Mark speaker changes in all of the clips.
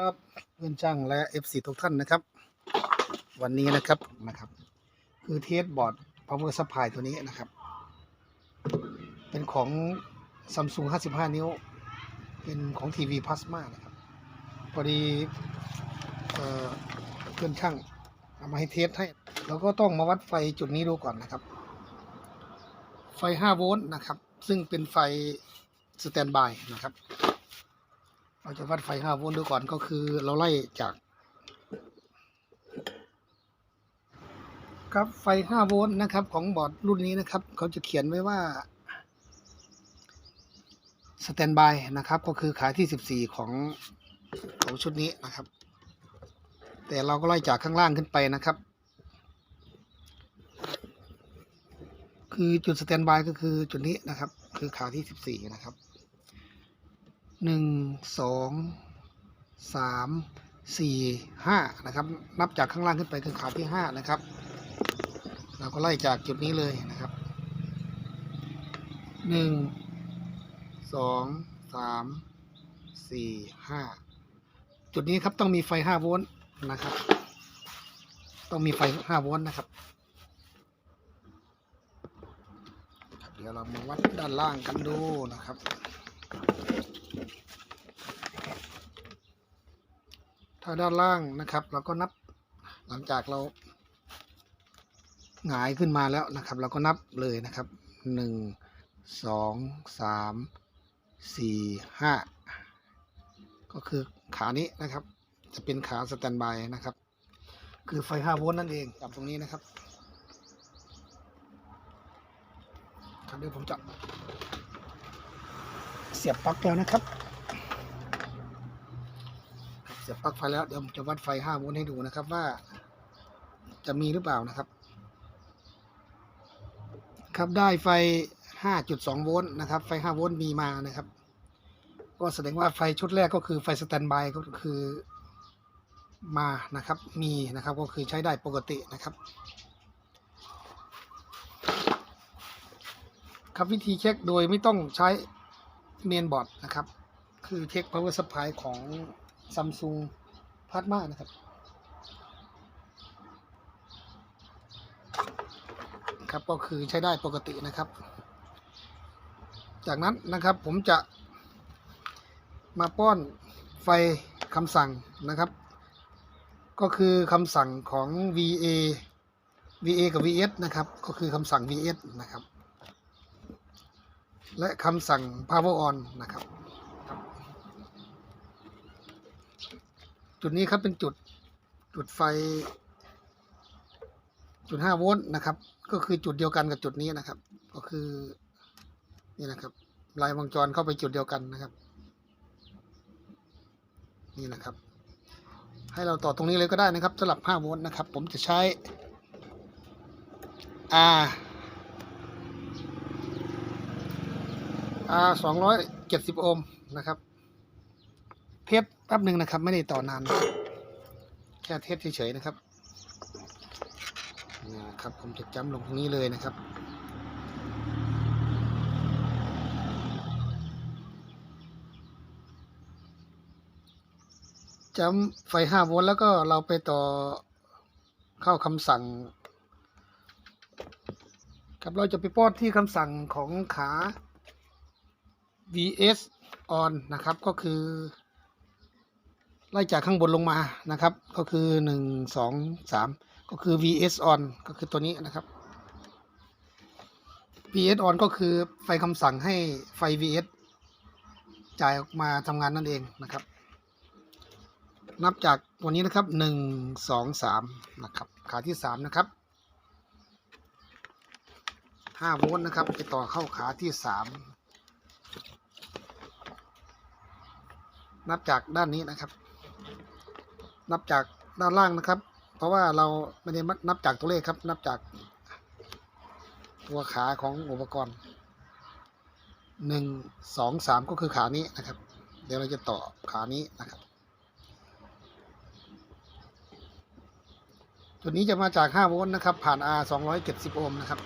Speaker 1: ครับเพื่อนช่างและ FC ทุกท่านนะครับ วันนี้นะครับนะครับ คือเทสบอร์ด power supply ตัวนี้นะครับ เป็นของ Samsung 55 นิ้ว เป็นของ TV Plasma นะครับพอดีเเพื่อนช่างเอามาให้เทสให้เราก็ต้องมาวัดไฟจุดนี้ดูก่อนนะครับ ไฟ 5 โวลต์นะครับ ซึ่งเป็นไฟสแตนบายนะครับ เราจะวัดไฟ5โวลต์ดูก่อนก็คือเราไล่จาก ครับไฟ5โวลต์นะครับของบอร์ดรุ่นนี้นะครับ เขาจะเขียนไว้ว่าสแตนบายนะครับ ก็คือขาที่14ของของชุดนี้นะครับ แต่เราก็ไล่จากข้างล่างขึ้นไปนะครับ คือจุดสแตนบายก็คือจุดนี้นะครับ คือขาที่14นะครับ หนึ่งสองสามสี่ห้านะครับ นับจากข้างล่างขึ้นไปคือขาที่ห้านะครับ เราก็ไล่จากจุดนี้เลยนะครับหนึ่งสองสามสี่ห้าจุดนี้ครับต้องมีไฟห้าโวลต์นะครับ ต้องมีไฟห้าโวลต์นะครับ เดี๋ยวเรามาวัดด้านล่างกันดูนะครับ ถ้าด้านล่างนะครับ เราก็นับหลังจากเราหงายขึ้นมาแล้วนะครับ เราก็นับเลยนะครับหนึ่งสองสามสี่ห้าก็คือขานี้นะครับ จะเป็นขาสแตนบายนะครับ คือไฟห้าโวลต์นั่นเองกับตรงนี้นะครับครับเดี๋ยวผมจะ เสียบปลั๊กแล้วนะครับ เสียบปลั๊กไฟแล้วเดี๋ยวจะวัดไฟ5โวลต์ให้ดูนะครับว่า จะมีหรือเปล่านะครับ ครับได้ไฟ 5.2 โวลต์นะครับ ไฟ 5 โวลต์มีมานะครับ ก็แสดงว่าไฟชุดแรกก็คือไฟสแตนบายก็คือมานะครับ มีนะครับก็คือใช้ได้ปกตินะครับ ครับวิธีเช็คโดยไม่ต้องใช้ เมนบอร์ดนะครับ คือเช็ค power supply ของซัมซุงพาร์มานะครับครับก็คือใช้ได้ปกตินะครับ จากนั้นนะครับผมจะมาป้อนไฟคำสั่งนะครับ ก็คือคำสั่งของ VA VA กับ VS นะครับ ก็คือคำสั่ง VS นะครับ และคำสั่ง Power On นะครับ จุดนี้ครับเป็นจุดจุดไฟจุดห้าโวลต์นะครับ ก็คือจุดเดียวกันกับจุดนี้นะครับ ก็คือนี่นะครับลายวงจรเข้าไปจุดเดียวกันนะครับ นี่นะครับ ให้เราต่อตรงนี้เลยก็ได้นะครับสำหรับ5โวลต์นะครับ ผมจะใช้ R R 270โอห์มนะครับ เทสแป๊บหนึ่งนะครับ ไม่ได้ต่อนาน แค่เทสเฉยๆนะครับนี่นะครับ ผมจะจำลงตรงนี้เลยนะครับจำไฟ5โวลต์แล้วก็เราไปต่อเข้าคำสั่ง ครับเราจะไปป้อนที่คำสั่งของขา vs on นะครับก็คือ ไล่จากข้างบนลงมานะครับ ก็คือหนึ่งสองสามก็คือ vs on ก็คือตัวนี้นะครับ vs on ก็คือไฟคำสั่งให้ไฟ vs จ่ายออกมาทำงานนั่นเองนะครับ นับจากตัวนี้นะครับหนึ่งสองสามนะครับ ขาที่สามนะครับห้าโวลต์นะครับไปต่อเข้าขาที่สาม นับจากด้านนี้นะครับ นับจากด้านล่างนะครับ เพราะว่าเราไม่ได้นับจากตัวเลขครับ นับจาก ตัวขาของอุปกรณ์หนึ่งสองสามก็คือขานี้นะครับ เดี๋ยวเราจะต่อขานี้นะครับ ตัวนี้จะมาจาก5โวลต์นะครับ ผ่าน R 270 โอห์มนะครับ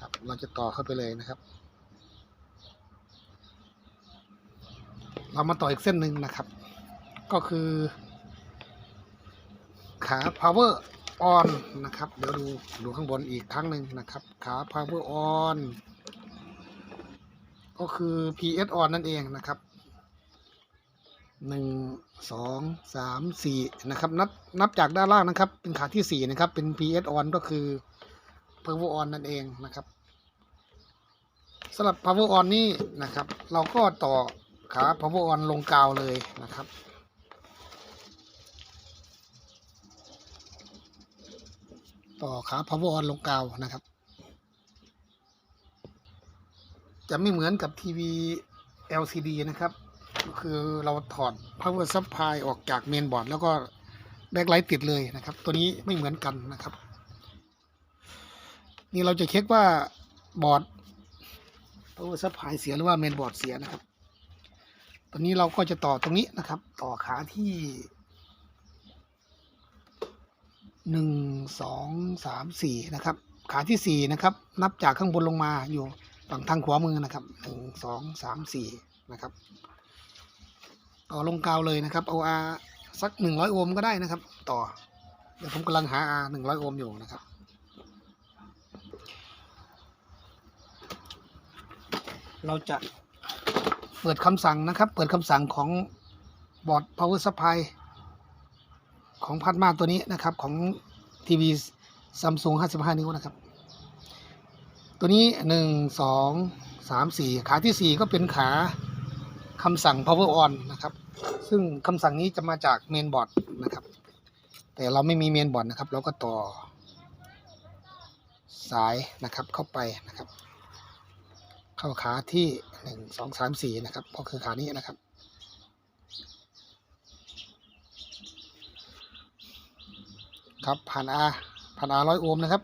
Speaker 1: ครับ เราจะต่อเข้าไปเลยนะครับ เรามาต่ออีกเส้นหนึ่งนะครับ ก็คือ ขา power on นะครับ เดี๋ยวดูดูข้างบนอีกครั้งหนึ่งนะครับ ขา power on ก็คือ PS on นั่นเองนะครับหนึ่งสองสามสี่นะครับนับนับจากด้านล่างนะครับ เป็นขาที่สี่นะครับ เป็น PS on ก็คือ power on นั่นเองนะครับสำหรับ power on นี่นะครับ เราก็ต่อ ขา power on ลงกาวเลยนะครับ ต่อขา power on ลงกาวนะครับ จะไม่เหมือนกับทีวี LCD นะครับ ก็คือเราถอด power supply ออกจากเมนบอร์ดแล้วก็แบ็คไลท์ติดเลยนะครับ ตัวนี้ไม่เหมือนกันนะครับ นี่เราจะเช็คว่าบอร์ด power supply เสียหรือว่าเมนบอร์ดเสียนะครับ ตอนนี้เราก็จะต่อตรงนี้นะครับ ต่อขาที่หนึ่งสองสามสี่นะครับ ขาที่สี่นะครับ นับจากข้างบนลงมาอยู่ฝั่งทางขวามือนะครับหนึ่งสองสามสี่นะครับ ต่อลงกาวเลยนะครับ เอาอาสักหนึ่งร้อยโอห์มก็ได้นะครับ ต่อ เดี๋ยวผมกำลังหาอาหนึ่งร้อยโอห์มอยู่นะครับเราจะ เปิดคำสั่งนะครับ เปิดคำสั่งของบอร์ด power supply ของพัดมาตัวนี้นะครับของทีวีซัมซุง55 นิ้วนะครับ ตัวนี้ 1 2 3 4 ขาที่ 4 ก็เป็นขาคำสั่ง power on นะครับ ซึ่งคำสั่งนี้จะมาจากเมนบอร์ดนะครับ แต่เราไม่มีเมนบอร์ดนะครับ เราก็ต่อสายนะครับเข้าไปนะครับ เข้าขาที่หนึ่งสองสามสี่นะครับ ก็คือขานี้นะครับ ครับผ่านอาผ่านอาร้อยโอห์มนะครับ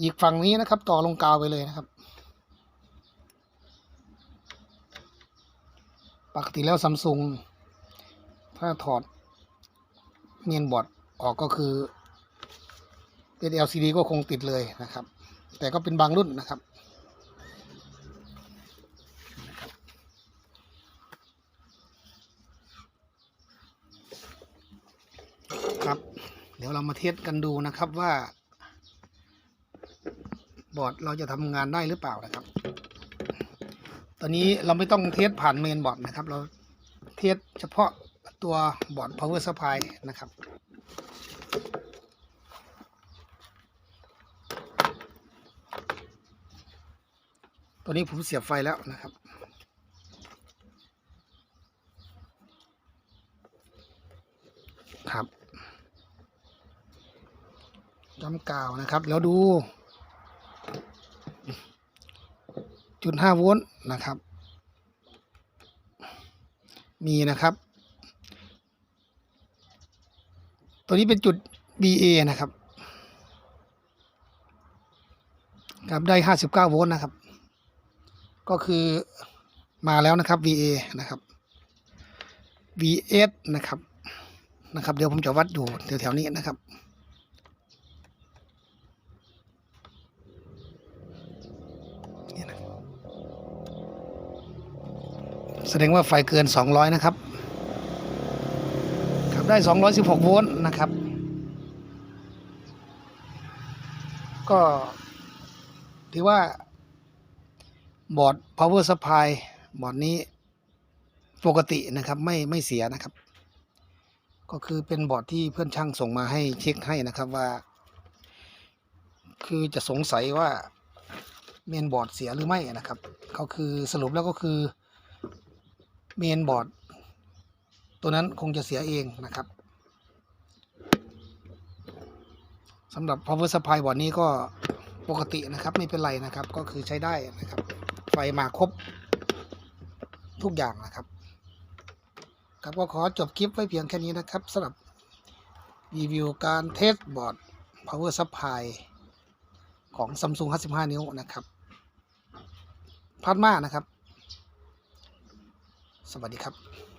Speaker 1: อีกฝั่งนี้นะครับ ต่อลงกาวไปเลยนะครับ ปกติแล้วซัมซุงถ้าถอดเมนบอร์ดออกก็คือเป็น LCD ก็คงติดเลยนะครับ แต่ก็เป็นบางรุ่นนะครับครับ เดี๋ยวเรามาเทสกันดูนะครับว่า บอร์ดเราจะทำงานได้หรือเปล่านะครับ ตอนนี้เราไม่ต้องเทสผ่านเมนบอร์ดนะครับ เราเทสเฉพาะตัวบอร์ด power supply นะครับ ตัวนี้ผมเสียบไฟแล้วนะครับครับจำกาวนะครับแล้วดู จุดห้าโวลต์นะครับ มีนะครับ ตัวนี้เป็นจุด BA นะครับ ครับได้ห้าสิบเก้าโวลต์นะครับ ก็คือมาแล้วนะครับ VA นะครับ VS นะครับนะครับ เดี๋ยวผมจะวัดอยู่แถวๆนี้นะครับ แสดงว่าไฟเกิน 200 นะครับครับได้ 216 โวลต์นะครับ ก็ถือว่า บอร์ด power supply บอร์ดนี้ปกตินะครับไม่ไม่เสียนะครับ ก็คือเป็นบอร์ดที่เพื่อนช่างส่งมาให้เช็คให้นะครับว่า คือจะสงสัยว่าเมนบอร์ดเสียหรือไม่นะครับ ก็คือสรุปแล้วก็คือเมนบอร์ดตัวนั้นคงจะเสียเองนะครับสำหรับ power supply บอร์ดนี้ก็ปกตินะครับไม่เป็นไรนะครับก็คือใช้ได้นะครับ ฟมาครบ ทุกอย่างนะครับ ครับก็ขอจบคลิปไว้เพียงแค่นี้นะครับสำหรับรีวิวการเทสบอร์ด power supply ของ Samsung 55 นิ้วนะครับพัดมานะครับ สวัสดีครับ